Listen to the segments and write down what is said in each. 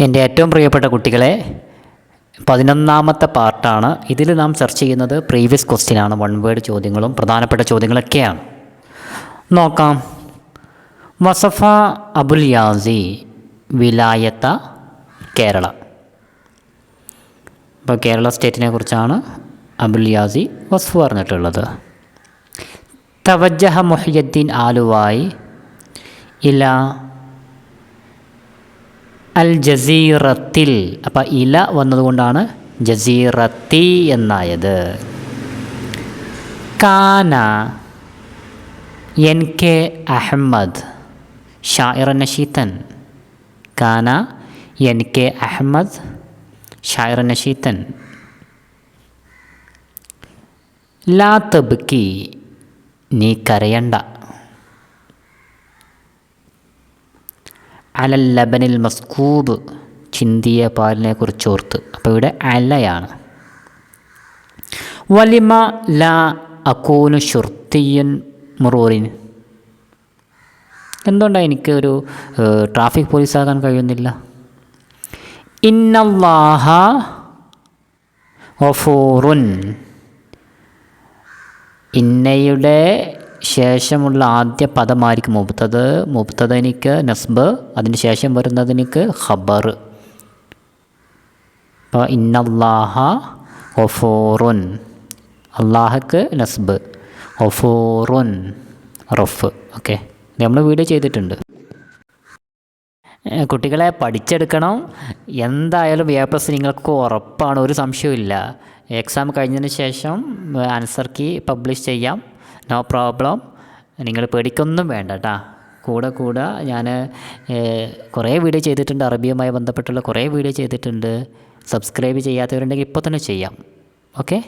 എന്റെ ഏറ്റവും പ്രിയപ്പെട്ട കുട്ടികളെ പതിനൊന്നാമത്തെ പാർട്ടാണ്. ഇതിൽ നാം ചർച്ച ചെയ്യുന്നത് പ്രീവിയസ് ക്വസ്റ്റ്യനാണ് വൺ വേർഡ് ചോദ്യങ്ങളും പ്രധാനപ്പെട്ട ചോദ്യങ്ങളൊക്കെയാണ്. നോക്കാം. വസഫ അബുൽ യാസി വിലായത്ത കേരള. ഇപ്പോൾ കേരള സ്റ്റേറ്റിനെ കുറിച്ചാണ് അബുൽ യാസി വസ്ഫ് പറഞ്ഞിട്ടുള്ളത്. തവജ്ജഹ മൊഹിയദ്ദീൻ ആലുവായി ഇല അൽ ജസീറത്തിൽ അപ്പം ഇല വന്നതുകൊണ്ടാണ് ജസീറത്തി എന്നായത്. കാന എൻ കെ അഹമ്മദ് ഷായിർ നഷീത്തൻ. കാന എൻ കെ അഹമ്മദ് ഷായിർ നഷീത്തൻ. ലാ തബ്ക്കി നീ കരയണ്ട. അലൽ ലബനിൽ മസ്കൂബ് ചിന്തിയ പാലിനെ കുറിച്ച് ഓർത്ത്. അപ്പോൾ ഇവിടെ അലയാണ്. വലിമ ല അക്കൂനു ഷുർത്തിയൻ മുറൂറിൻ. എന്തുകൊണ്ടാണ് എനിക്ക് ഒരു ട്രാഫിക് പോലീസാകാൻ കഴിയുന്നില്ല? ഇന്നല്ലാഹ ഒഫൂറുൻ ഇന്നയുടെ ശേഷമുള്ള ആദ്യ പദമായിരിക്കും മുബ്തത് മുബ്തദനിക്ക് നസ്ബ് അതിന് ശേഷം വരുന്നതിനിക്ക് ഖബർ. അപ്പോൾ ഇന്നല്ലാഹ ഒഫോറുൻ അള്ളാഹക്ക് നസ്ബ് ഒഫോറുൻ റഫ്. ഓക്കെ നമ്മൾ വീഡിയോ ചെയ്തിട്ടുണ്ട്. കുട്ടികളെ പഠിച്ചെടുക്കണം. എന്തായാലും എ പ്ലസ് നിങ്ങൾക്ക് ഉറപ്പാണ് ഒരു സംശയവുമില്ല. എക്സാം കഴിഞ്ഞതിന് ശേഷം ആൻസർ കീ പബ്ലിഷ് ചെയ്യാം. നോ പ്രോബ്ലം നിങ്ങൾ പേടിക്കൊന്നും വേണ്ട കേട്ടാ കൂടെ കൂടെ ഞാൻ കുറേ വീഡിയോ ചെയ്തിട്ടുണ്ട്. അറബിയുമായി ബന്ധപ്പെട്ടുള്ള കുറേ വീഡിയോ ചെയ്തിട്ടുണ്ട്. സബ്സ്ക്രൈബ് ചെയ്യാത്തവരുണ്ടെങ്കിൽ ഇപ്പോൾ തന്നെ ചെയ്യാം. ഓക്കെ?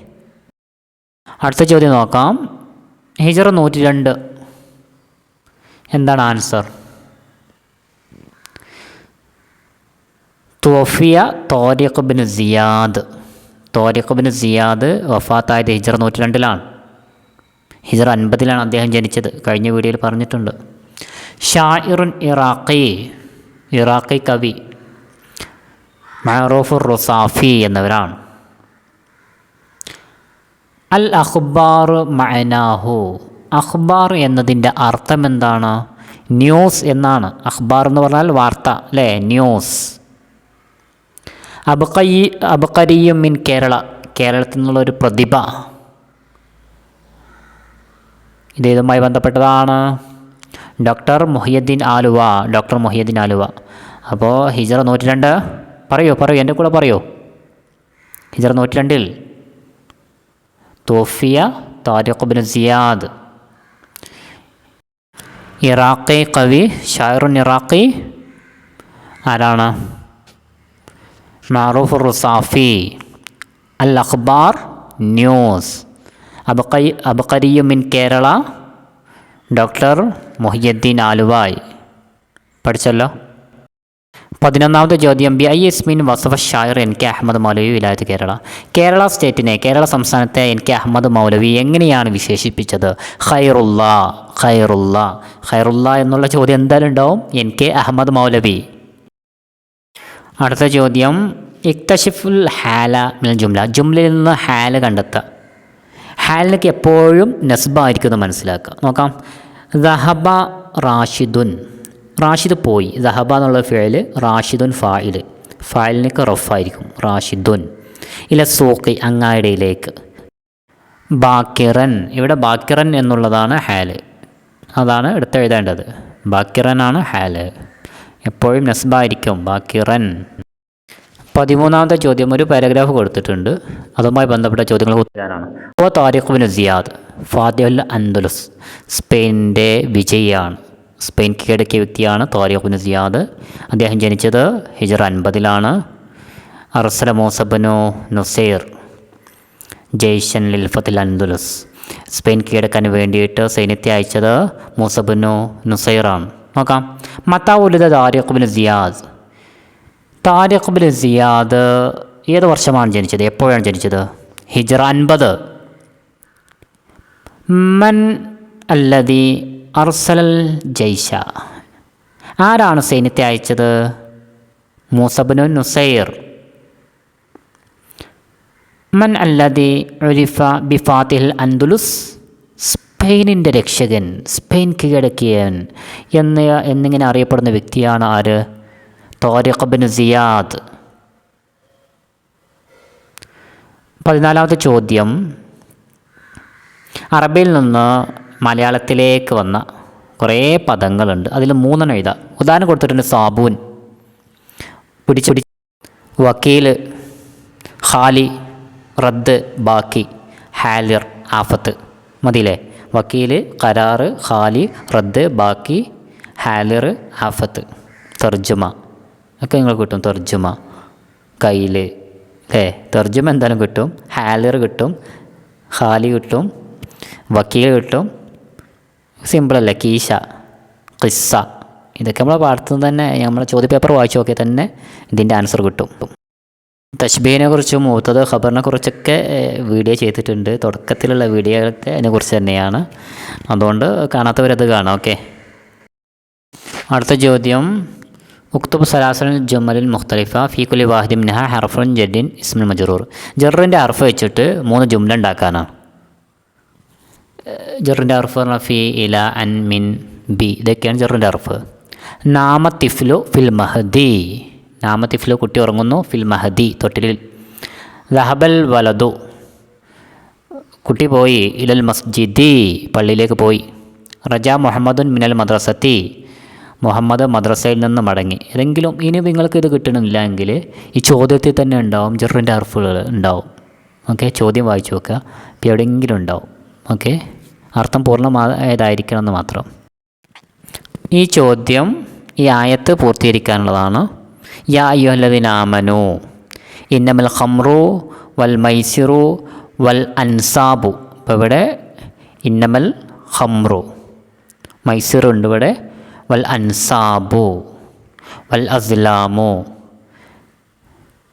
അടുത്ത ചോദ്യം നോക്കാം. ഹിജറ നൂറ്റി രണ്ട് എന്താണ് ആൻസർ? തോഫിയ തോരിഖ് സിയാദ്. തോരിഖ് സിയാദ് വഫാത്തായത് ഹിജറ നൂറ്റി രണ്ടിലാണ് ഹിജറ അൻപതിലാണ് അദ്ദേഹം ജനിച്ചത്. കഴിഞ്ഞ വീഡിയോയിൽ പറഞ്ഞിട്ടുണ്ട്. ഷായിറുൻ ഇറാഖി ഇറാഖി കവി മഹറൂഫുർ റുസാഫി എന്നവരാണ്. അൽ അഖ്ബാർ മഅനാഹു. അഖ്ബാർ എന്നതിന്റെ അർത്ഥം എന്താണ്? ന്യൂസ് എന്നാണ്. അഖ്ബാർ എന്ന് പറഞ്ഞാൽ വാർത്ത അല്ലേ? ന്യൂസ്. അബക്കയ്യ അബക്കരിയും മിൻ കേരള കേരളത്തിൽ നിന്നുള്ള ഒരു പ്രതിഭ. ഇത് ഇതുമായി ബന്ധപ്പെട്ടതാണ് ഡോക്ടർ മുഹിയുദ്ദീൻ ആലുവ ഡോക്ടർ മുഹിയുദ്ദീൻ ആലുവ. അപ്പോൾ ഹിജറ നൂറ്റി രണ്ട് പറയൂ പറയൂ എന്റെ കൂടെ പറയൂ. ഹിജറ നൂറ്റി രണ്ടിൽ തോഫിയ താരിഖ് ബിൻ സിയാദ്. ഇറാഖി കവി ഷായറുൻ ഇറാഖി ആരാണ്? മാറൂഫ് റുസാഫി. അൽ അഖ്ബാർ ന്യൂസ്. അബക്കൈ അബക്കരിയു മിൻ കേരള. ഡോക്ടർ മൊഹിയദ്ദീൻ ആലുവായ്. പഠിച്ചല്ലോ. പതിനൊന്നാമത്തെ ചോദ്യം. ബി ഐ എസ് മീൻ വസഫ ഷായർ എൻ കെ അഹമ്മദ് മൗലവി വിലായത്ത് കേരള. കേരള സ്റ്റേറ്റിനെ കേരള സംസ്ഥാനത്തെ എൻ കെ അഹമ്മദ് മൗലവി എങ്ങനെയാണ് വിശേഷിപ്പിച്ചത്? ഖൈറുള്ള ഖൈറുള്ള ഖൈറുള്ള എന്നുള്ള ചോദ്യം എന്തായാലും ഉണ്ടാവും. N K Ahmad Maulavi. അടുത്ത ചോദ്യം. ഇക്തഷിഫുൽ ഹാല ജുംല. ജുംലയിൽ നിന്ന് ഹാല കണ്ടെത്തുക. ഹാലിനൊക്കെ എപ്പോഴും നസ്ബായിരിക്കും എന്ന് മനസ്സിലാക്കുക. നോക്കാം. ദഹബ റാഷിദുൻ. റാഷിദ് പോയി. ദഹബ എന്നുള്ള ഫേൽ റാഷിദുൻ ഫായിൽ ഫായിലിനൊക്കെ റഫായിരിക്കും. റാഷിദുൻ. ഇല്ല സൂക്കി അങ്ങാടിയിലേക്ക്. ബാക്കിറൻ. ഇവിടെ ബാക്കിറൻ എന്നുള്ളതാണ് ഹാൽ. അതാണ് എടുത്തെഴുതേണ്ടത്. ബാക്കിറനാണ് ഹാൽ. എപ്പോഴും നസ്ബായിരിക്കും. ബാക്കിറൻ. പതിമൂന്നാമത്തെ ചോദ്യം ഒരു പാരഗ്രാഫ് കൊടുത്തിട്ടുണ്ട്. അതുമായി ബന്ധപ്പെട്ട ചോദ്യങ്ങൾ ഉത്തരാനാണ്. ഓ താരിഖ് ബിൻ സിയാദ് ഫാദിഹുൽ അന്തുലസ് സ്പെയിനിന്റെ വിജയിയാണ്. സ്പെയിൻ കീഴടക്കിയ വ്യക്തിയാണ് താരിഖ് ബിൻ സിയാദ്. അദ്ദേഹം ജനിച്ചത് ഹിജർ അൻപതിലാണ്. അർസല മോസബനു നുസൈർ ജയ്ഷൻ ലിൽഫത്തിൽ അൻദുലസ് സ്പെയിൻ കീഴടക്കാൻ വേണ്ടിയിട്ട് സൈന്യത്തെ അയച്ചത് മൂസബനു നുസൈറാണ്. നോക്കാം. മത്താവുലിത Tariq bin Ziyad Tariq bin Ziyad ഏത് വർഷമാണ് ജനിച്ചത്? എപ്പോഴാണ് ജനിച്ചത്? ഹിജ്റ അൻപത്. മൻ അല്ലതി അർസലൽ ജയ്ഷ. ആരാണ് സൈന്യത്തെ അയച്ചത്? മൂസബനു നുസൈർ. മൻ അല്ലതി ഉരിഫ ബിഫാത്തിൽ അന്തുലുസ് സ്പെയിനിന്റെ രക്ഷകൻ സ്പെയിൻ കീഴടക്കിയൻ എന്ന എന്നിങ്ങനെ അറിയപ്പെടുന്ന വ്യക്തിയാണ് ആര്? തോരിഖ് ബിൻ സിയാദ് പതിനാലാമത്തെ ചോദ്യം. അറബിയിൽ നിന്ന് മലയാളത്തിലേക്ക് വന്ന കുറേ പദങ്ങളുണ്ട്. അതിൽ മൂന്നെണ്ണം എഴുതാം. ഉദാഹരണം കൊടുത്തിട്ടുണ്ട് സാബൂൻ പിടിച്ച് പിടി വക്കീൽ ഖാലി റദ്ദ് ബാക്കി ഹാലിർ ആഫത്ത്. മതിയില്ലേ? വക്കീൽ കരാറ് ഖാലി റദ്ദ് ബാക്കി ഹാലിർ ആഫത്ത്. തർജുമ ഒക്കെ നിങ്ങൾ കിട്ടും തർജുമ കയ്യിൽ അല്ലേ തർജുമ എന്തായാലും കിട്ടും ഹാലർ കിട്ടും ഹാലി കിട്ടും വക്കീൽ കിട്ടും സിമ്പിളല്ലേ കീശ കിസ്സ. ഇതൊക്കെ നമ്മളെ പാടത്തു തന്നെ നമ്മളെ ചോദ്യപേപ്പർ വായിച്ചു നോക്കിയാൽ തന്നെ ഇതിന്റെ ആൻസർ കിട്ടും. തശ്ബീനെ കുറിച്ചും മൂത്തത് ഖബറിനെ കുറിച്ചൊക്കെ വീഡിയോ ചെയ്തിട്ടുണ്ട്. തുടക്കത്തിലുള്ള വീഡിയോകളൊക്കെ അതിനെക്കുറിച്ച് തന്നെയാണ്. അതുകൊണ്ട് കാണാത്തവരത് കാണാം ഓക്കെ. അടുത്ത ചോദ്യം. ഉക്തുബ് സലാസൽ ജുമലിൽ മുഖ്തലിഫ ഫി കുലി വാഹിദിം നഹ ഹർഫുൻ ജഡിൻ ഇസ്മുൽ മജറൂർ ജറിന്റെ ഹർഫ് വെച്ചിട്ട് മൂന്ന് ജുംല ഉണ്ടാക്കാനാണ് ജറിന്റെ ഹർഫ് പറഞ്ഞാൽ ഫി ഇല അൻ മിൻ ബി. ഇതൊക്കെയാണ് ജറിന്റെ ഹർഫ്. നാമത്തിഫ്ലു ഫിൽ മഹദി. നാമത്തിഫ്ലു കുട്ടി ഉറങ്ങുന്നു ഫിൽ മഹദി തൊട്ടിലിൽ. ദഹബൽ വലതു കുട്ടി പോയി ഇലൽ മസ്ജിദി പള്ളിയിലേക്ക് പോയി. റജ മുഹമ്മദുൻ മിനൽ മദ്രസത്തി. മുഹമ്മദ് മദ്രസയിൽ നിന്ന് മടങ്ങി. ഏതെങ്കിലും ഇനി നിങ്ങൾക്ക് ഇത് കിട്ടണമെന്നില്ല എങ്കിൽ ഈ ചോദ്യത്തിൽ തന്നെ ഉണ്ടാവും ജെറിന്റെ അർഫുകൾ ഉണ്ടാവും. ഓക്കെ ചോദ്യം വായിച്ചു നോക്കുക. ഇപ്പോൾ എവിടെയെങ്കിലും ഉണ്ടാവും. ഓക്കെ അർത്ഥം പൂർണമായതായിരിക്കണം എന്ന് മാത്രം. ഈ ചോദ്യം ഈ ആയത്ത് പൂർത്തീകരിക്കാനുള്ളതാണ്. യാ അയ്യോല്ലതിനാമനു ഇന്നമൽ ഖംറു വൽ മൈസിറു വൽ അൻസാബു. ഇപ്പോൾ ഇവിടെ ഇന്നമൽ ഖംറു. മൈസിറുണ്ട് ഇവിടെ. വൽ അൻസാബു വൽ അസ്ലാമു.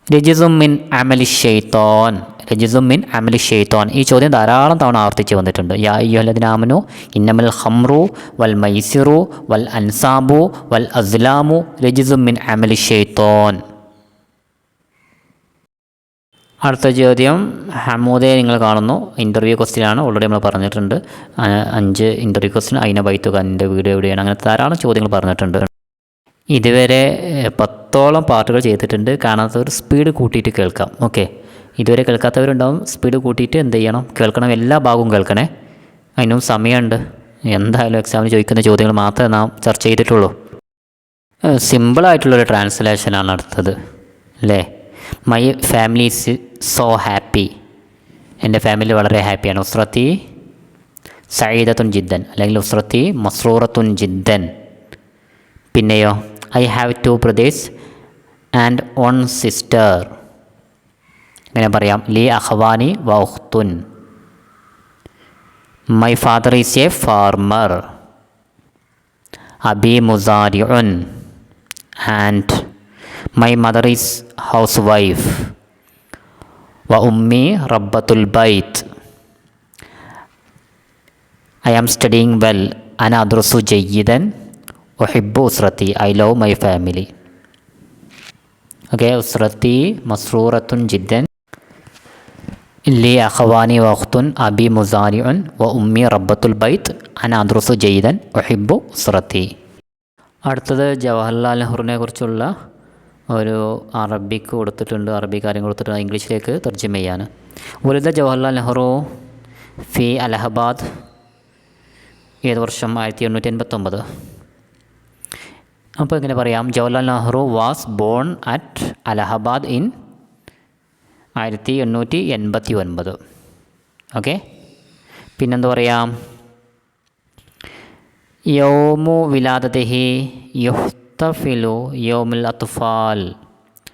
രജിസുമിൻ അമലി ഷെയ്ത്തോൻ രജിസുമിൻ അമലി ഷെയ്ത്തോൻ ഈ ചോദ്യം ധാരാളം തവണ ആവർത്തിച്ച് വന്നിട്ടുണ്ട്. യാ യുഹലദിനാമനു ഇന്നമൽ ഖംറു വൽ മൈസിറു വൽ അൻസാബു വൽ അസ്ലാമു രജിസുമിൻ അമലി ഷെയ്ത്തോൻ അടുത്ത ചോദ്യം. ഹമൂദയെ നിങ്ങൾ കാണുന്നു. ഇന്റർവ്യൂ ക്വസ്റ്റ്യൻ ആണ് ഓൾറെഡി നമ്മൾ പറഞ്ഞിട്ടുണ്ട്. അഞ്ച് ഇന്റർവ്യൂ ക്വസ്റ്റ്യൻ അയിന ബൈത്തുഖാന്റെ വീഡിയോ എവിടെയാണ്? അങ്ങനെ ധാരാളം ചോദ്യങ്ങൾ പറഞ്ഞിട്ടുണ്ട്. ഇതുവരെ പത്തോളം പാട്ടുകൾ ചെയ്തിട്ടുണ്ട്. കാണാത്തവർ സ്പീഡ് കൂട്ടിയിട്ട് കേൾക്കാം. ഓക്കെ ഇതുവരെ കേൾക്കാത്തവരുണ്ടാവും. സ്പീഡ് കൂട്ടിയിട്ട് എന്ത് ചെയ്യണം? കേൾക്കണം. എല്ലാ ഭാഗവും കേൾക്കണേ. അതിനും സമയമുണ്ട്. എന്തായാലും എക്സാമിന് ചോദിക്കുന്ന ചോദ്യങ്ങൾ മാത്രമേ നാം ചർച്ച ചെയ്തിട്ടുള്ളൂ. സിമ്പിളായിട്ടുള്ളൊരു ട്രാൻസ്ലേഷനാണ് അടുത്തത്. അല്ലേ my family is so happy എന്റെ ഫാമിലി വളരെ ഹാപ്പിയാണ് ഉസ്രത്തി സയ്യിദത്തുൻ ജിദ്ദൻ അല്ലെങ്കിൽ ഉസ്രത്തി മസ്രൂറത്തുൻ ജിദ്ദൻ. പിന്നെയോ I have two brothers and one sister ഇങ്ങനെ പറയാം. ലി അഹ്വാനി വഹ്തുൻ my father is a farmer Abi മുസാരിഉൻ. And my mother is housewife വ ഉമ്മി റബ്ബത്തുൽ ബൈത്ത് ഐ ആം സ്റ്റഡിങ് വെൽ അന അദ്രസു ജയ്യിദൻ ഒഹിബു ഉസ്രത്തി I love my family okay ഉസ്രത്തി മസ്രൂറത്തുൻ ജിദ്ദൻ ലി അഖവാനി വഖ്തുൻ അബി മുസാരിഉൻ വ ഉമ്മി റബ്ബത്തുൽ ബൈത്ത് അന അദ്രസു ജയ്യിദൻ ഒഹിബു ഉസ്രത്തി അടുത്തത് ജവഹർലാൽ നെഹ്റുവിനെ കുറിച്ചുള്ള ഒരു അറബിക്ക് കൊടുത്തിട്ടുണ്ട് അറബി കാര്യം കൊടുത്തിട്ടുണ്ട് ഇംഗ്ലീഷിലേക്ക് തർജമ ചെയ്യാൻ. വലുത ജവഹർലാൽ നെഹ്റു ഫി അലഹബാദ് ഏത് വർഷം? ആയിരത്തി എണ്ണൂറ്റി എൺപത്തൊമ്പത് അപ്പോൾ ഇങ്ങനെ പറയാം. Jawaharlal Nehru was born at Allahabad in ആയിരത്തി എണ്ണൂറ്റി എൺപത്തി ഒൻപത് ഓക്കെ? പിന്നെന്താ പറയാം? യോമു വിലാദതഹി യുത്തഫിലു യോമുൽ അത്ഫാൽ.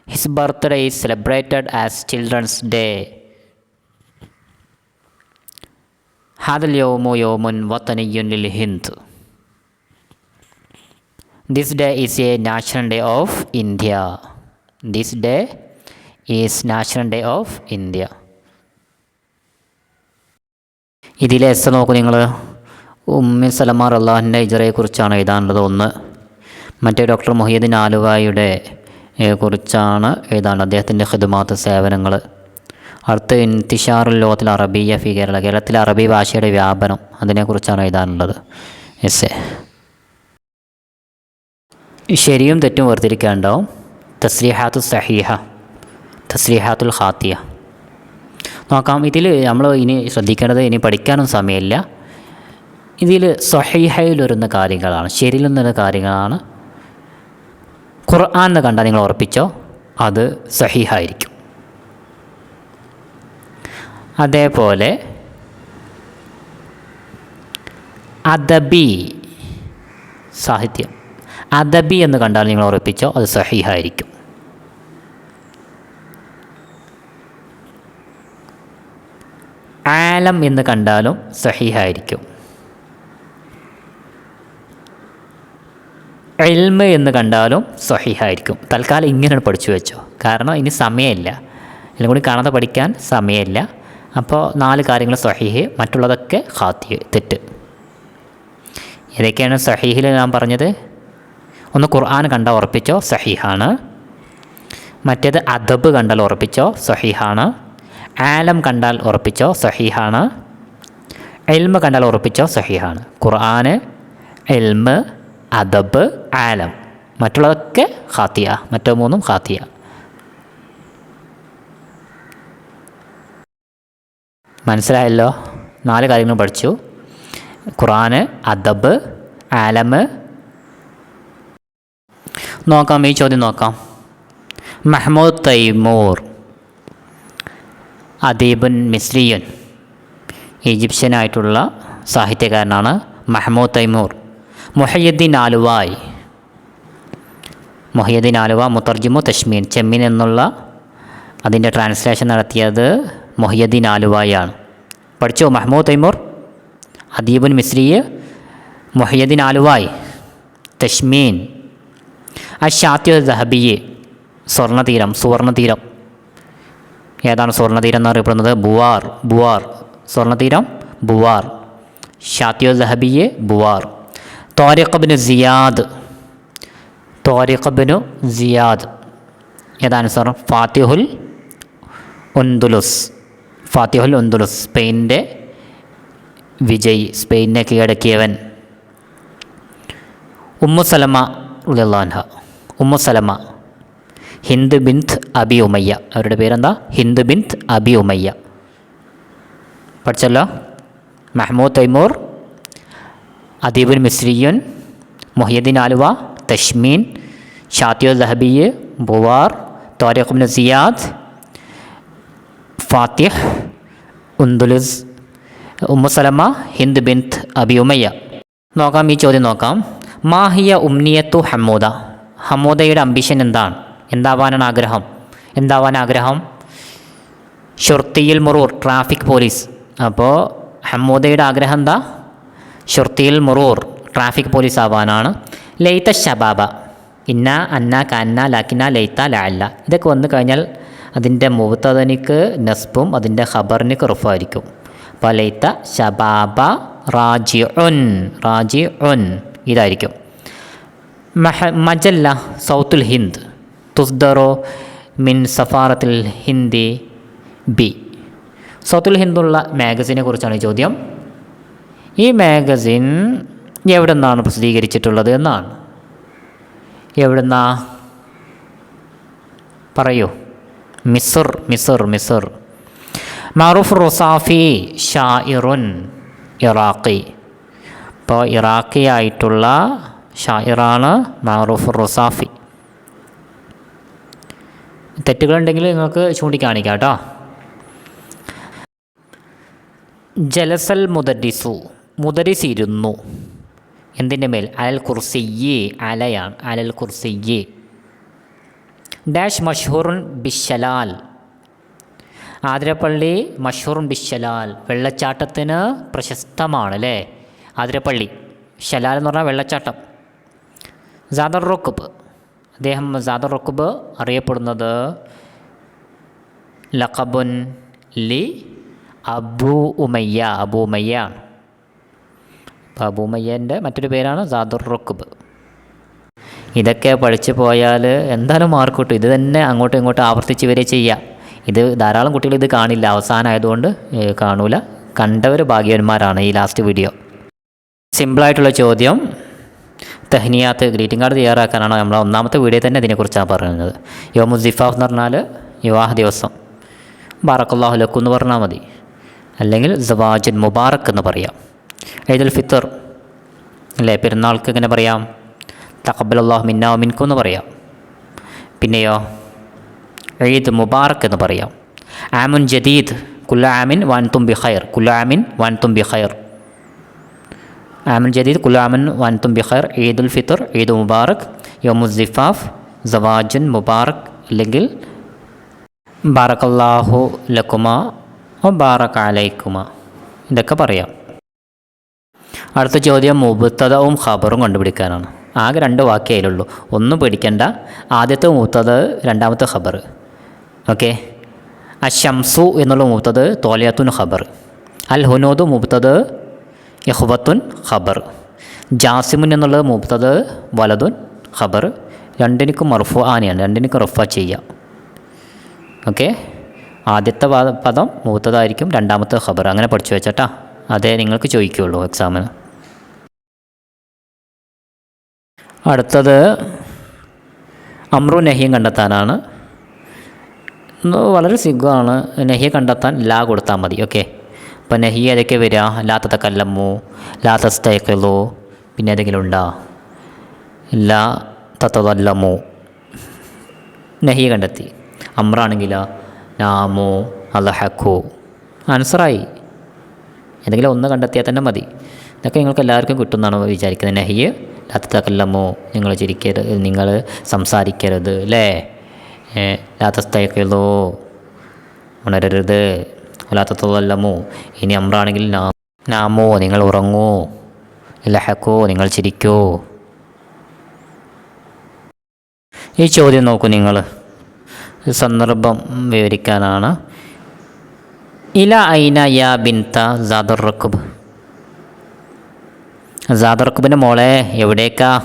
His birthday is celebrated as children's day. ഹാദൽ യോമു യോമുൻ വത്തനിയുനിൽ Hind. This day is a national day of India this day is national day of India ഇതിലെ എസ് നോക്കൂ നിങ്ങൾ. ഉമ്മി സലമാർ അള്ളാഹിന്റെ ഇജറയെക്കുറിച്ചാണ് എഴുതാനുള്ളത് ഒന്ന്. മറ്റേ ഡോക്ടർ മൊഹീദ്ദീൻ ആലുവായുടെ കുറിച്ചാണ് ഏതാണ് അദ്ദേഹത്തിന്റെ ഹിദുമാത്ത് സേവനങ്ങൾ. അടുത്ത ഇൻതിഷാറുൽ ലോകത്തിൽ അറബിയ ഫി കേരള കേരളത്തിലെ അറബി ഭാഷയുടെ വ്യാപനം അതിനെക്കുറിച്ചാണ് എഴുതാനുള്ളത്. എസ് ശരിയും തെറ്റും വേർതിരിക്കാനുണ്ടാവും. തസ്രീഹാത്തു സഹീഹ തസ്രീഹാത്തുൽ ഖാത്തിയ. നോക്കാം ഇതിൽ നമ്മൾ ഇനി ശ്രദ്ധിക്കേണ്ടത് ഇനി പഠിക്കാനും സമയമില്ല. ഇതിൽ സഹീഹയിൽ വരുന്ന കാര്യങ്ങളാണ് ശരിയിൽ നിന്ന കാര്യങ്ങളാണ് ഖുർആൻ എന്ന് കണ്ടാൽ നിങ്ങൾ ഉറപ്പിച്ചോ? അത് സഹിഹായിരിക്കും. അതേപോലെ അദബി സാഹിത്യം. അദബി എന്ന് കണ്ടാൽ നിങ്ങൾ ഉറപ്പിച്ചോ? അത് സഹിഹായിരിക്കും. ആലം എന്ന് കണ്ടാലും സഹീഹായിരിക്കും. എൽമ എന്ന് കണ്ടാലും സ്വഹിഹായിരിക്കും തൽക്കാലം ഇങ്ങനെ പഠിച്ചു വെച്ചോ. കാരണം ഇനി സമയമില്ല. എല്ലാം കൂടി കാണാതെ പഠിക്കാൻ സമയമില്ല. അപ്പോൾ നാല് കാര്യങ്ങൾ സഹീഹ് മറ്റുള്ളതൊക്കെ ഹാത്തി തെറ്റ്. ഏതൊക്കെയാണ് സഹീഹിൽ ഞാൻ പറഞ്ഞത്. ഒന്ന് ഖുർആൻ കണ്ടാൽ ഉറപ്പിച്ചോ? സഹീഹാണ്. മറ്റേത് അദബ് കണ്ടാൽ ഉറപ്പിച്ചോ? സഹീഹാണ്. ആലം കണ്ടാൽ ഉറപ്പിച്ചോ? സഹീഹാണ്. എൽമ കണ്ടാൽ ഉറപ്പിച്ചോ? സഹീഹാണ്. ഖുർആൻ എൽമ് അദബ് ആലം. മറ്റുള്ളതൊക്കെ ഖാത്തിയ. മറ്റോ മൂന്നും ഖാത്തിയ. മനസ്സിലായല്ലോ? നാല് കാര്യങ്ങൾ പഠിച്ചു. ഖുറാന് അദബ് ആലമ് നോക്കാം ഈ ചോദ്യം നോക്കാം. മഹ്മൂദ് തൈമൂർ. അദീബുൻ മിസ്രിയൻ. ഈജിപ്ഷ്യനായിട്ടുള്ള സാഹിത്യകാരനാണ് മഹ്മൂദ് തൈമൂർ. മുഹയ്യദ്ദീൻ ആലുവായ് മുഹയ്യദ്ദീൻ ആലുവ മുത്തർജിമു തശ്മീൻ. ചെമ്മീൻ എന്നുള്ള അതിന്റെ ട്രാൻസ്ലേഷൻ നടത്തിയത് മുഹയ്യദ്ദീൻ ആലുവായാണ്. പഠിച്ചോ മഹ്മൂദ് തൈമൂർ? അദീബുൻ മിസ്രിയ് മുഹയ്യദ്ദീൻ ആലുവായ് തശ്മീൻ. അഷാത്യ ദഹബിയെ സ്വർണതീരം സുവർണതീരം ഏതാണ് സ്വർണതീരം എന്നറിയപ്പെടുന്നത് ബുവാർ ബുവാർ. സ്വർണതീരം ബുവാർ. ഷാത്യോ ദഹബിയെ ബുവാർ. തോരിഖബിന് സിയാദ്. തോരിഖബിനു സിയാദ്. ഏതാണ് സാർ ഫാത്തിഹുൽ ഉന്തുലുസ് ഫാത്തിഹുൽ ഉന്തുലുസ് സ്പെയിനിന്റെ വിജയ് സ്പെയിനെ കീഴടക്കിയവൻ. ഉമ്മു സലമ ഉലാൻഹ ഉമ്മു സലമ. ഹിന്ദ് ബിന്ത് അബി ഉമയ്യ. അവരുടെ പേരെന്താ? ഹിന്ദ് ബിന്ത് അബി ഉമയ്യ. പഠിച്ചല്ലോ? മെഹ്മൂദ് തൈമൂർ അദീബുൽ മിസ്രിയുൻ മൊഹിയദ്ദീൻ ആലുവ തഷ്മീൻ ഷാത്തിയുൽ ദഹബിയ് ബുവാർ തോരിഖുബിൻ സിയാദ് ഫാത്തിഹ് ഉന്ദുലുസ് ഉമ്മുസലമ ഹിന്ദ് ബിന്ത് അബി ഉമയ്യ. നോക്കാം ഈ ചോദ്യം നോക്കാം. മാഹിയ ഉംനിയത്തു ഹമ്മൂദ ഹമ്മൂദയുടെ അംബിഷൻ എന്താണ്? എന്താവാനാണ് ആഗ്രഹം? എന്താവാൻ ആഗ്രഹം? ഷുർത്തിയിൽ മുറൂർ ട്രാഫിക് പോലീസ്. അപ്പോൾ ഹമ്മൂദയുടെ ആഗ്രഹം എന്താ? ഷുർത്തിയിൽ മുറൂർ ട്രാഫിക് പോലീസ് ആവാനാണ്. ലൈത്ത ഷബാബ ഇന്ന അന്ന കന്ന ലാക്കിന ലൈത്ത ലാല്ല ഇതൊക്കെ വന്നു കഴിഞ്ഞാൽ അതിന്റെ മുബത്തതനിക്ക് നസ്ബും അതിന്റെ ഖബറിനിക്ക് റുഫായിരിക്കും അപ്പോൾ ലൈത്ത ഷബാബ റാജി ഉൻ റാജി ഉൻ ഇതായിരിക്കും. മഹ മജല്ല സൗത്തുൽ ഹിന്ദ് തുസ്ദറോ മിൻ സഫാറത്തിൽ ഹിന്ദി ബി. സൗത്തുൽ ഹിന്ദുള്ള മാഗസിനെ കുറിച്ചാണ് ചോദ്യം. ഈ മാഗസിൻ എവിടെ നിന്നാണ് പ്രസിദ്ധീകരിച്ചിട്ടുള്ളത് എന്നാണ്. എവിടുന്നാ? പറയൂ. മിസർ മിസർ മിസർ. മാറൂഫ് റുസാഫി ഷായിറുൻ ഇറാഖി. ഇപ്പോൾ ഇറാഖി ആയിട്ടുള്ള ഷായിറാണ് മാറൂഫ് റുസാഫി. തെറ്റുകളുണ്ടെങ്കിൽ നിങ്ങൾക്ക് ചൂണ്ടിക്കാണിക്കാം കേട്ടോ. ജലസൽ മുദരിസു മുദരിസ് ഇരുന്നു എന്തിന്റെ മേൽ? അലൽ കുർസിയെ അലയാണ് അലൽ കുർസിയെ ഡാഷ് മഷൂറുൻ ബിശലാൽ ആതിരപ്പള്ളി മഷൂറുൻ ബിശലാൽ വെള്ളച്ചാട്ടത്തിന് പ്രശസ്തമാണ് അല്ലേ? ആതിരപ്പള്ളി. ഷലാൽ എന്ന് പറഞ്ഞാൽ വെള്ളച്ചാട്ടം. ജാദർ റൊക്കുബ് അദ്ദേഹം ജാദർ റൊക്കുബ് അറിയപ്പെടുന്നത് ലഖബുൻ ലി അബു ഉമയ്യ. അബു ഉമയ്യ അപ്പോൾ അബു ഉമയ്യന്റെ മറ്റൊരു പേരാണ് സാദുർ റൊക്കുബ് ഇതൊക്കെ പഠിച്ചു പോയാൽ എന്തായാലും മാർക്ക് കിട്ടും. ഇത് തന്നെ അങ്ങോട്ടും ഇങ്ങോട്ടും ആവർത്തിച്ച് വരെ ചെയ്യാം. ഇത് ധാരാളം കുട്ടികൾ ഇത് കാണില്ല. അവസാനമായതുകൊണ്ട് കാണൂല. കണ്ടവർ ഭാഗ്യവന്മാരാണ് ഈ ലാസ്റ്റ് വീഡിയോ സിമ്പിളായിട്ടുള്ള ചോദ്യം. തെഹ്നിയാത്ത് ഗ്രീറ്റിംഗ് കാർഡ് തയ്യാറാക്കാനാണ് നമ്മൾ ഒന്നാമത്തെ വീഡിയോ തന്നെ ഇതിനെക്കുറിച്ചാണ് പറയുന്നത്. യോമു സിഫാഫ് എന്ന് പറഞ്ഞാൽ വിവാഹ ദിവസം. ബാറക്കല്ലാഹു ലക്കു എന്ന് പറഞ്ഞാൽ മതി. അല്ലെങ്കിൽ സവാജുൻ മുബാറക്ക് എന്ന് പറയാം. ഈദുൽ ഫിത്തർ. അല്ലേ? പെരുന്നാൾക്ക് ഇങ്ങനെ പറയാം? തഖബലല്ലാഹു മിന്നാ മിൻകു എന്ന് പറയാം. പിന്നെയോ? ഈദ് മുബാറക്ക് എന്ന് പറയാം. ആമുൻ ജദീദ് കുല്ല ആമിൻ വൻ തുമ്പി ഖൈർ. കുല്ല ആമിൻ വൻ തുമ്പി ഖൈർ. ആമുൻ ജദീദ് കുല്ല ആമിൻ വൻ തുമ്പി ഖൈർ. ഈദുൽ ഫിത്തർ ഈദ് മുബാറക് യോമു സിഫാഫ് സവാജുൻ മുബാറക് അല്ലെങ്കിൽ ബാറക്കല്ലാഹു ലക്കുമ ഓ ബാറക് അലൈക്കുമ. ഇതൊക്കെ പറയാം. അടുത്ത ചോദ്യം മുബത്തതവും ഖബറും കണ്ടുപിടിക്കാനാണ്. ആകെ രണ്ട് വാക്കേ അതിലുള്ളൂ ഒന്നും പേടിക്കണ്ട. ആദ്യത്തെ മൂത്തത് രണ്ടാമത്തെ ഖബർ. ഓക്കെ? അഷംസു എന്നുള്ള മൂത്തത് തോലിയത്തുൻ ഖബർ. അൽ ഹുനൂദ് മുബത്തത് യഹുബത്തുൻ ഖബർ. ജാസിമുൻ എന്നുള്ളത് മുബത്തത് വലതുൻ ഖബർ. രണ്ടിനിക്കും മർഫു ആനയാണ്. രണ്ടിനിക്കും റഫ ചെയ്യാം. ഓക്കെ? ആദ്യത്തെ പദം മൂത്തതായിരിക്കും രണ്ടാമത്തെ ഖബർ. അങ്ങനെ പഠിച്ചു വെച്ചാട്ടാ. അതേ നിങ്ങൾക്ക് ചോദിക്കുകയുള്ളൂ എക്സാമിന്. അടുത്തത് അമ്രു നഹിയും കണ്ടെത്താനാണ്. വളരെ സിഗമാണ് നഹിയെ കണ്ടെത്താൻ ലാ കൊടുത്താൽ മതി. ഓക്കെ. അപ്പോൾ നഹി ഏതൊക്കെ വരിക ലാത്തത്തെ കല്ലമ്മോ ലാത്തസ്തേക്കലോ പിന്നെ ഏതെങ്കിലും ഉണ്ടോ? ലാ തത്തതല്ലമോ നഹി കണ്ടെത്തി. അമ്രാണെങ്കിലോ നാമോ അലഹക്കു ആൻസറായി. എന്തെങ്കിലും ഒന്ന് കണ്ടെത്തിയാൽ തന്നെ മതി. ഇതൊക്കെ നിങ്ങൾക്ക് എല്ലാവർക്കും കിട്ടുമെന്നാണ് വിചാരിക്കുന്നത്. നഹിയ് ലാത്തക്കല്ലമോ നിങ്ങൾ ചിരിക്കരുത് നിങ്ങൾ സംസാരിക്കരുത് അല്ലേ ലാത്തസ്തയക്കലോ ഉണരരുത്. ലാത്തത്തല്ലമോ ഇനി അമ്രാണെങ്കിൽ നാമോ നിങ്ങൾ ഉറങ്ങൂ. ലഹക്കോ നിങ്ങൾ ചിരിക്കൂ. ഈ ചോദ്യം നോക്കൂ നിങ്ങൾ. സന്ദർഭം വിവരിക്കാനാണ്. ഇല ഐന യാ ബിൻത ജാദർ ജാദർ റക്കുബിന്റെ മോളെ എവിടേക്കാ?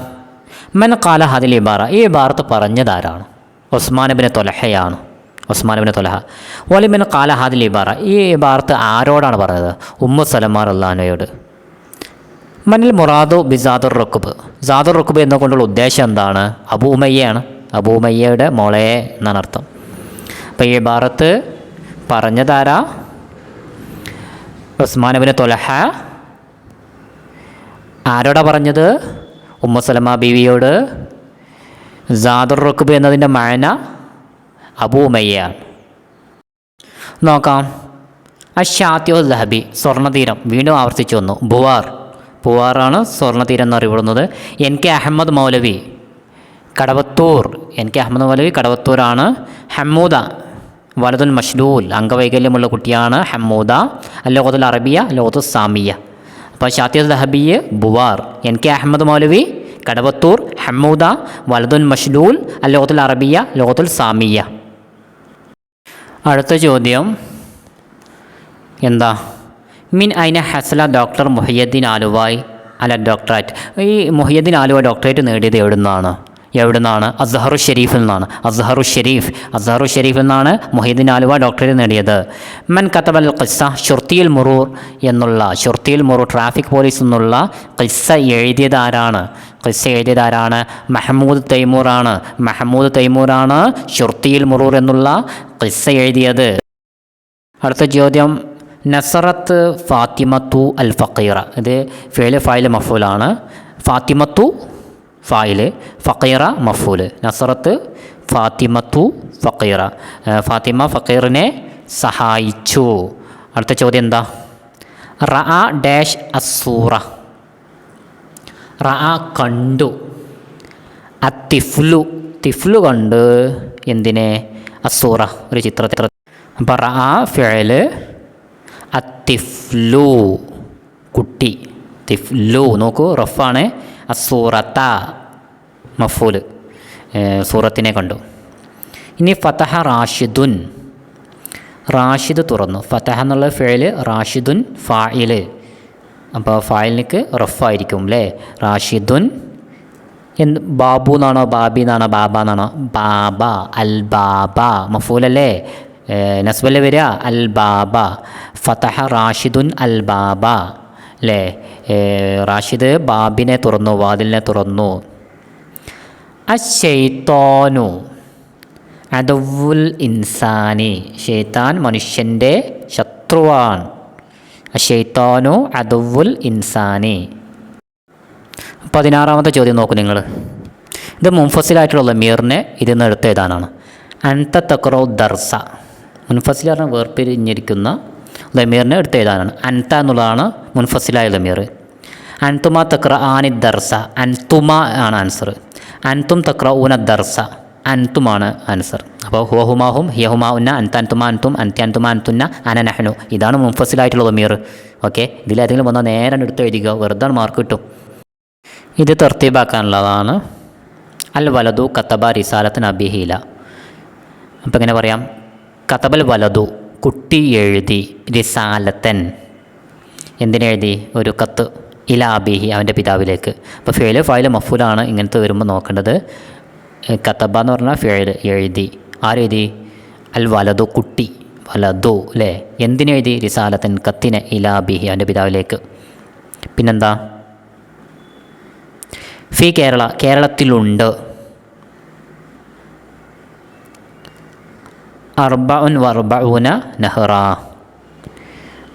മൻ കാല ഹദിൽ ഇബാറ. ഈ ഇബാറത്ത് പറഞ്ഞതാരാണ്? ഒസ്മാനബിന് തൊലഹയാണ്. ഒസ്മാനബിന് തൊലഹ. വലിമിൻ കാല ഹാദിൽ ഇബാറ. ഈ ഇബാറത്ത് ആരോടാണ് പറഞ്ഞത്? ഉമ്മു സലമാർ അള്ളഹാനയോട് മനിൽ മുറാദു ബി ജാദുർ റക്കുബ് ജാദുർ റക്കുബ് എന്നുകൊണ്ടുള്ള ഉദ്ദേശം എന്താണ്? അബൂമയ്യയാണ് അബൂമയ്യയുടെ മോളെ എന്നാണ് അർത്ഥം. അപ്പോൾ ഈ ഭാരത്ത് പറഞ്ഞതാരാ? ഉസ്മാനബിന് തൊലഹ ആരോടാ പറഞ്ഞത്? ഉമ്മസലമ ബീവിയോട്. ജാദുർ റുക്ബ് എന്നതിന്റെ മഴന അബൂമയ്യാണ് നോക്കാം. അഷാത്യോ ലഹബി സ്വർണതീരം വീണ്ടും ആവർത്തിച്ചു വന്നു. ബുവാർ പുവാറാണ് സ്വർണതീരം എന്നറിയപ്പെടുന്നത് N K Ahmed Maulavi Kadavathur. N K Ahmed Maulavi കടവത്തൂരാണ്. ഹമ്മൂദ വലതുൽ മഷ്ലൂൽ അംഗവൈകല്യമുള്ള കുട്ടിയാണ് ഹമ്മൂദ. ലോകത്തുൽ അറബിയ ലോകത്തു സാമിയ. അപ്പോൾ ഷാത്തിയ ലഹബിയെ ബുവാർ എൻ കെ അഹമ്മദ് മൗലവി കടവത്തൂർ ഹമ്മൂദ വലതുൽ മഷ്ലൂൽ ലോകത്തുൽ അറബിയ ലോകത്തുൽ സാമിയ. അടുത്ത ചോദ്യം. എന്താ? മിൻ ഐന ഹസല ഡോക്ടർ മുഹയ്യദ്ദീൻ ആലുവായ്? അല്ല ഡോക്ടറേറ്റ്. ഈ മുഹയ്യദ്ദീൻ ആലുവ ഡോക്ടറേറ്റ് നേടിയത് എവിടുന്നാണ്? എവിടുന്നാണ്? അസ്ഹറു ഷെരീഫിൽ നിന്നാണ്. അസ്ഹറു ഷെരീഫ്. അസ്ഹറു ഷെരീഫിൽ നിന്നാണ് മുഹയ്യദ്ദീൻ ആലുവ ഡോക്ടറേറ്റ് നേടിയത്. മൻ കത്തബൽ ഖിസ്സ ഷുർത്തിയിൽ മുറൂർ എന്നുള്ള ഷുർത്തിയിൽ മുറൂർ ട്രാഫിക് പോലീസ് എന്നുള്ള ഖിസ്സ എഴുതിയത് ആരാണ്? ഖിസ്സ എഴുതിയത് ആരാണ്? മെഹമ്മൂദ് തൈമൂറാണ്. മെഹമ്മൂദ് തൈമൂറാണ് ഷുർത്തിയിൽ മുറൂർ എന്നുള്ള ഖിസ്സ എഴുതിയത്. അടുത്ത ചോദ്യം നസറത്ത് ഫാത്തിമത്തു അൽ ഫക്കീറ ഇത് ഫേൽ ഫായിൽ മഫൂലാണ്. ഫാത്തിമത്തു ഫായിൽ ഫക്കീറ മഫൂൽ. നസറത്ത് ഫാത്തിമത്തു ഫക്കീറ ഫാത്തിമ ഫക്കീറിനെ സഹായിച്ചു. അടുത്ത ചോദ്യം എന്താ? റ ഡാഷ് അസൂറ റ കണ്ടു. അത്തിഫ്ലു. തിഫ്ലു കണ്ട് എന്തിനെ? അസൂറ ഒരു ചിത്രത്തിൽ. അപ്പോൾ റ ഫിഴൽ അത്തിഫ്ലു. കുട്ടി. തിഫ്ലു. നോക്കൂ റഫാണ്. അസൂറത്ത മഫൂൽ സൂറത്തിനെ കണ്ടു. ഇനി ഫതഹ റാഷിദുൻ. റാഷിദ് തുറന്നു. ഫതഹ എന്നുള്ള ഫേൽ റാഷിദുൻ ഫായിൽ. അപ്പോൾ ഫായിലിക്ക് റഫായിരിക്കും അല്ലേ റാഷിദുൻ എന്ത് ബാബു എന്നാണോ ബാബി എന്നാണോ ബാബ എന്നാണോ? ബാബ അൽ ബാബ. മഫൂലല്ലേ നസ്ബല്ല വരിക? അൽ ബാബ. ഫതഹ റാഷിദുൻ അൽ ബാബ. അല്ലേ റാഷിദ് ബാബിനെ തുറന്നു വാതിലിനെ തുറന്നു. അശൈത്തോനു. അദവുൽ ഇൻസാനി. ഷെയ്ത്താൻ മനുഷ്യന്റെ ശത്രുവാണ്. അശൈത്തോനു അദവുൽ ഇൻസാനി. പതിനാറാമത്തെ ചോദ്യം നോക്കൂ നിങ്ങൾ. ഇത് മുൻഫസിലായിട്ടുള്ള മീറിനെ ഇതിൽ നിന്ന് എടുത്ത ഏതാനാണ് അൻത തക്രോ ദർസ. മുൻഫസിൽ പറഞ്ഞ വേർപിരിഞ്ഞിരിക്കുന്ന ലമീറിനെ എടുത്ത ഏതാനാണ് അൻത എന്നുള്ളതാണ് മുൻഫസിലായ ലമീർ അൻതുമ തക്ര ആനി ദർസ. അൻതുമ ആണ് ആൻസർ. അൻതും തക്ര ഊന ദർസ. അൻതുമാണ് ആൻസർ. അപ്പോൾ ഹുവഹുമാഹും അൻത അൻതുമാ അൻതും അൻത്യ അൻതുമാ അൻതുന്ന അന നഹ്നു. ഇതാണ് മുൻഫസിലായിട്ടുള്ള ഒമീർ ഓക്കെ? ഇതിലേതെങ്കിലും വന്നാൽ നേരെ എടുത്ത് എഴുതുക. വെറുതെ മാർക്ക് കിട്ടും ഇത് തർത്തീബാക്കാനുള്ളതാണ്. അൽ വലതു കത്തബ റിസാലത്തിന് അബിഹീല അപ്പം എങ്ങനെ പറയാം? കത്തബൽ വലതു കുട്ടി എഴുതി റിസാലത്തൻ. എന്തിനെഴുതി ഒരു കത്ത്. ഇല അബിഹി അവന്റെ പിതാവിലേക്ക്. അപ്പോൾ ഫയൽ മഫൂലാണ് ഇങ്ങനത്തെ വരുമ്പോൾ നോക്കേണ്ടത്. കത്തബ എന്ന് പറഞ്ഞാൽ ഫെയിൽ എഴുതി. ആരെഴുതി അൽ വലതു കുട്ടി വലതു അല്ലേ? എന്തിനെഴുതി റിസാലത്തൻ കത്തിനെ ഇല അബിഹി അവന്റെ പിതാവിലേക്ക്. പിന്നെന്താ? ഫി കേരള കേരളത്തിലുണ്ട്. അർബഉൻ വർബഊന നെഹ്റ.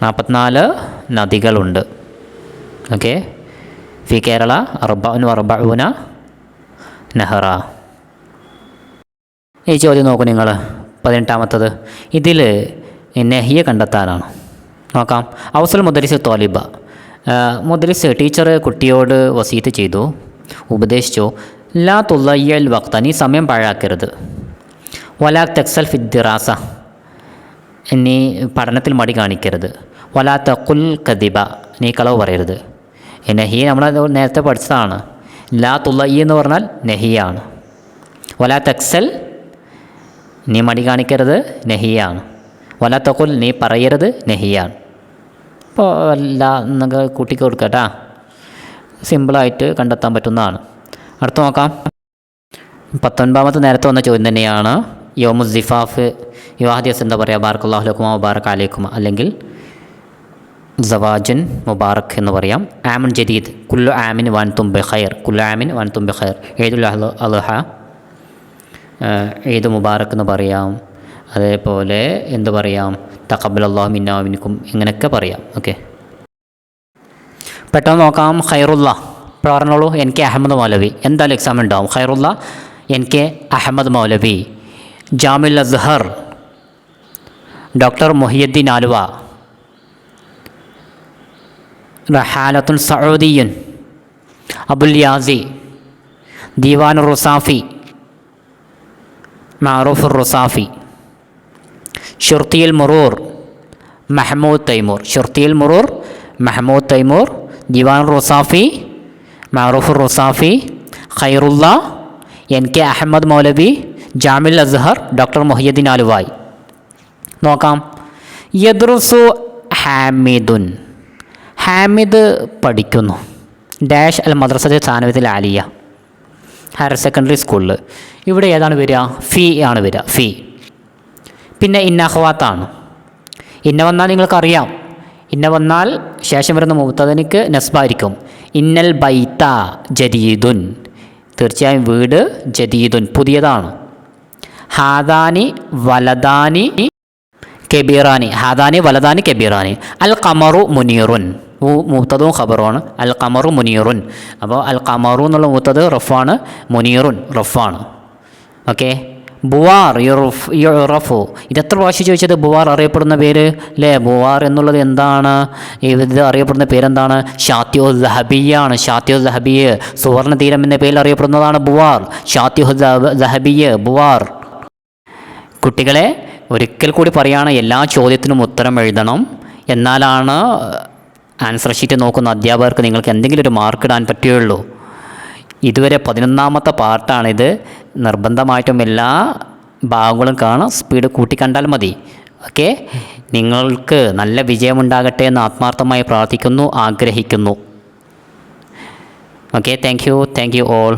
നാൽപ്പത്തിനാല് നദികളുണ്ട്. ഓക്കെ ഫി കേരള അർബഉൻ വർബഊന നെഹ്റ ഈ ചോദ്യം നോക്കൂ നിങ്ങൾ പതിനെട്ടാമത്തത്. ഇതിൽ നെഹിയെ കണ്ടെത്താനാണ്. നോക്കാം. അവസൽ മുദരിസ് തോലിബ മുദരിസ് ടീച്ചർ കുട്ടിയോട് വസീത്ത് ചെയ്തു. ഉപദേശിച്ചു. ലാ തുള്ളയ്യൽ വക്ത നീ സമയം പാഴാക്കരുത്. വലാ തെക്സൽ ഫിദ്ദിറാസ നീ പഠനത്തിൽ മടി കാണിക്കരുത്. വലാ തക്കുൽ കദിബ. നീ കളവ് പറയരുത്. നെഹി നമ്മൾ നേരത്തെ പഠിച്ചതാണ്. ലാ തുള്ളി എന്ന് പറഞ്ഞാൽ നെഹിയാണ്. വലാ തെക്സൽ നീ മടി കാണിക്കരുത് നെഹിയാണ്. വലാ തക്കുൽ നീ പറയരുത് നെഹിയാണ്. അപ്പോൾ എല്ലാ എന്നൊക്കെ കൂട്ടി കൊടുക്കട്ടാ സിമ്പിളായിട്ട് കണ്ടെത്താൻ പറ്റുന്നതാണ്. അടുത്ത് നോക്കാം. പത്തൊൻപതാമത്തെ നേരത്തെ വന്ന ചോദ്യം തന്നെയാണ്. യോമു സിഫാഫ് യുവാദിയസ് എന്താ പറയുക ബാർക്കുല്ലാഹുലക്കുമ ബാർക്ക് അലേക്കുമ അല്ലെങ്കിൽ സവാജൻ മുബാറക് എന്ന് പറയാം. ആമൻ ജദീദ് കുല്ലു ആമിൻ വൻ തുംബെ ഖൈർ കുല്ലു ആമിൻ വൻ തുംബെ ഖൈർ. ഏതുൽ അലുഹ ഏത് മുബാറക് എന്ന് പറയാം. അതേപോലെ എന്ത് പറയാം? തക്കബൽ അള്ളാഹു മിന്നാമിനിക്കും ഇങ്ങനെയൊക്കെ പറയാം. ഓക്കെ. പെട്ടെന്ന് നോക്കാം. ഇപ്പോൾ പറഞ്ഞോളൂ. എൻ കെ അഹമ്മദ് മൗലവി എന്തായാലും എക്സാം ഉണ്ടാവും. ഖൈറുള്ള എൻ കെ അഹമ്മദ് മൗലവി ജാമിൽ അസ്ഹർ ഡോക്ടർ മൊഹിയുദ്ദീൻ ആലുവ റഹാലത്തുൻ സൗദിയൻ അബുൽ യാസി ദീവാൻ റുസാഫി മാറൂഫ് റുസാഫി ഷുർത്തിയിൽ മുറൂർ മഹമ്മൂദ് തൈമൂർ ഷുർത്തിയിൽ മുറൂർ മഹമ്മൂദ് തൈമൂർ ദിവാൻ റുസാഫി മാറൂഫ് റുസാഫി ഖൈറുല്ല എൻ കെ അഹമ്മദ് മൗലവി ജാമിൽ അസ്ഹർ ഡോക്ടർ മൊഹിയുദ്ദീൻ ആലുവായി നോക്കാം യദ്റുസു ഹാമിദുൻ ഹാമിദ് പഠിക്കുന്നു. ഡാഷ് അൽ മദ്രസത്തെ സ്ഥാനത്തിൽ ആലിയ ഹയർ സെക്കൻഡറി സ്കൂളിൽ ഇവിടെ ഏതാണ് വരിക? ഫീ ആണ് വരിക. ഫീ. പിന്നെ ഇന്നഹ്വാത്താണ് ഇന്ന വന്നാൽ നിങ്ങൾക്കറിയാം. ഇന്ന വന്നാൽ ശേഷം വരുന്ന മുത്തതനിക്ക് നസ്ബായിരിക്കും. ഇന്നൽ ബൈത്ത ജദീദുൻ. തീർച്ചയായും വീട് ജദീദുൻ. പുതിയതാണ്. ഹാദാനി വലദാനി കെബീറാനി ഹാദാനി വലദാനി കെബീറാനി. അൽ കമറു മുനീറുൻ മൂത്തതും ഖബറുമാണ്. അൽ കമറു മുനീറുൻ. അപ്പോൾ അൽ കമറു എന്നുള്ള മൂത്തത് റഫാണ് മുനീറുൻ റഫാണ് ഓക്കെ? ബുവാർ യുറഫ് യുറഫു. ഇതെത്ര പ്രാവശ്യം ചോദിച്ചത് ബുവാർ അറിയപ്പെടുന്ന പേര്? അല്ലേ ബുവാർ എന്നുള്ളത് എന്താണ്? ഇത് അറിയപ്പെടുന്ന പേരെന്താണ്? ഷാത്യോ ദഹബിയാണ് ഷാത്യോ ദഹബിയ് സുവർണ തീരം എന്ന പേരിൽ അറിയപ്പെടുന്നതാണ് ബുവാർ. ഷാത്യോ ബുവാർ. കുട്ടികളെ ഒരിക്കൽ കൂടി പറയുകയാണ് എല്ലാ ചോദ്യത്തിനും ഉത്തരം എഴുതണം. എന്നാലാണ് ആൻസർ ഷീറ്റ് നോക്കുന്ന അധ്യാപകർക്ക് നിങ്ങൾക്ക് എന്തെങ്കിലും ഒരു മാർക്ക് ഇടാൻ പറ്റുകയുള്ളൂ. ഇതുവരെ പതിനൊന്നാമത്തെ പാർട്ടാണിത് നിർബന്ധമായിട്ടും എല്ലാ ഭാഗങ്ങളും കാണാം. സ്പീഡ് കൂട്ടിക്കണ്ടാൽ മതി. ഓക്കെ നിങ്ങൾക്ക് നല്ല വിജയമുണ്ടാകട്ടെ എന്ന് ആത്മാർത്ഥമായി പ്രാർത്ഥിക്കുന്നു ആഗ്രഹിക്കുന്നു. Okay thank you thank you all